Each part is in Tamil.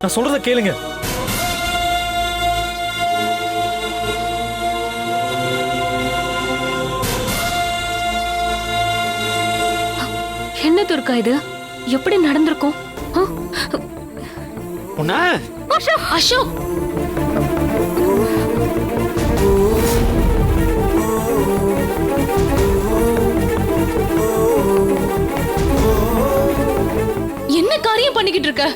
நான் சொல்றத கேளுங்க. என்ன துர்கா இது? எப்படி நடந்திருக்கும்? அசோக் என்ன காரியம் பண்ணிக்கிட்டு இருக்க?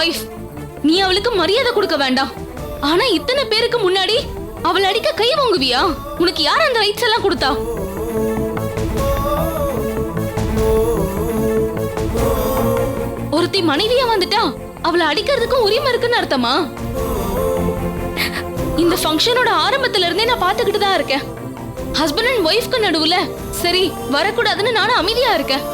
ஒய்ஃப் நீ அவளுக்கு மரியாதை கொடுக்க வேண்டாம். ஆனா இத்தனை பேருக்கு முன்னாடி அவள் அடிக்க கை வாங்குவியா? உனக்கு யார் அந்த ரைட்ஸ் எல்லாம் கொடுத்தா? ஒருத்தி மனைவியா வந்துட்டா அவளை அடிக்கிறதுக்கும் உரிமை இருக்குன்னு அர்த்தமா? இந்த ஃபங்க்ஷனோட ஆரம்பத்துல இருந்தே நான் பாத்துக்கிட்டு தான் இருக்கேன் ஹஸ்பண்ட் அண்ட் ஒய்ஃப்க்கு நடுவுல சரி வரக்கூடாதுன்னு நானும் அமைதியா இருக்கேன்.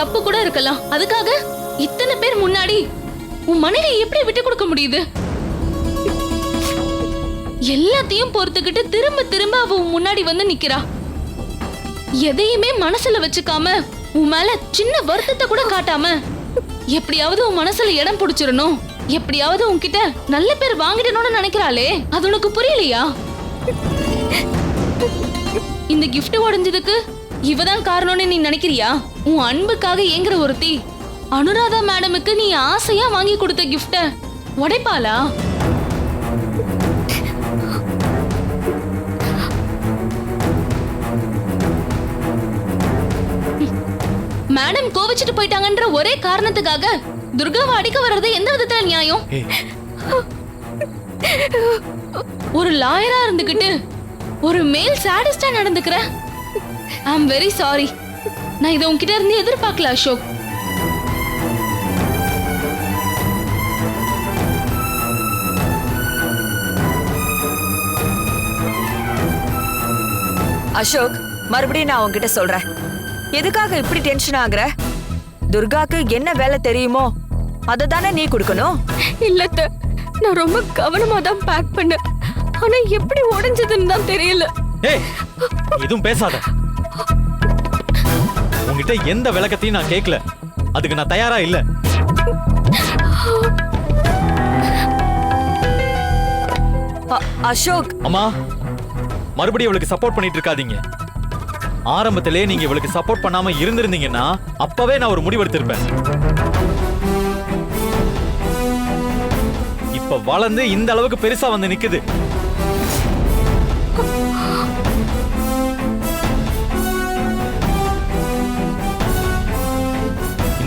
தப்பு கூட இருக்கலாம். அதுக்காக இத்தனை பேர் முன்னாடி உன் மனைவி எப்படி விட்டு கொடுக்க முடியுது? எல்லாத்தையும் பொறுத்துக்கிட்டு திரும்ப திரும்ப அவ முன்னாடி வந்து நிக்கிறா. எதையுமே மனசுல வச்சுக்காம உன் மேல சின்ன வருத்தத்தை கூட காட்டாம எப்படியாவது உன் மனசுல இடம் பிடிச்சிடணும். எப்படியாவது உன்கிட்ட நல்ல பேர் வாங்கிடணும்னு நினைக்கிறாளே அது உனக்கு புரியலையா? இந்த கிஃப்ட் உடைஞ்சதுக்கு இவதான் காரணம்னு நீ நினைக்கிறியா? உன் அன்புக்காக ஏங்குற ஒருத்தி. அனுராதா மேடமுக்கு நீ ஆசையா வாங்கி கொடுத்த கிஃப்ட உடைப்பாளா? மேடம் கோவிச்சிட்டு போயிட்டாங்கன்ற ஒரே காரணத்துக்காக துர்காவை அடிக்க வர்றது எந்த விதத்துல நியாயம்? ஒரு லாயரா இருந்துகிட்டு ஒரு மேல் சாடிஸ்டா நடந்துக்கிற ஐ அம் வெரி சாரி நான் இதை உன்கிட்ட இருந்து எதிர்பார்க்கல அசோக். அசோக் மறுபடியும் நான் உன்கிட்ட சொல்றேன். எதுக்காக இப்படி டென்ஷன் ஆகுற? துர்காக்கு என்ன வேலை தெரியுமோ அதை தானே நீ கொடுக்கணும்? இல்லத்த நான் ரொம்ப கவனமா தான் பேக் பண்ணேன். ஆனா எப்படி உடைஞ்சதுன்னு தான் தெரியல. ஏய் எதுவும் பேசாத. உன்கிட்ட எந்த விளக்கத்தையும் நான் கேட்கல அதுக்கு நான் தயாரா இல்ல. அசோக். அம்மா மறுபடியும் இவளுக்கு சப்போர்ட் பண்ணிட்டு இருக்காதீங்க. ஆரம்பத்திலே நீங்க இவளுக்கு சப்போர்ட் பண்ணாம இருந்திருந்தீங்கன்னா அப்பவே நான் ஒரு முடிவெடுத்திருப்பேன். இப்ப வளர்ந்து இந்த அளவுக்கு பெருசா வந்து நிக்குது.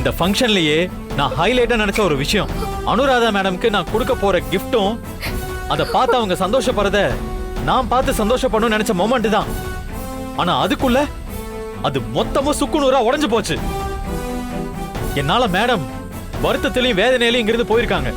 இந்த ஃபங்க்ஷன்லயே நான் ஹைலைட்டா நினைச்ச ஒரு விஷயம். அனுராதா மேடம்க்கு நான் கொடுக்க போற கிஃப்ட்டும் அதை பார்த்து அவங்க சந்தோஷப்படுறத நான் பார்த்து சந்தோஷப்படணும்னு நினைச்ச மொமெண்ட் தான். ஆனா அதுக்குள்ள அது மொத்தமும் சுக்குநூறா உடஞ்சு போச்சு. என்னால மேடம் வருத்தத்திலையும் வேதனையிலையும் இங்கிருந்து போயிருக்காங்க.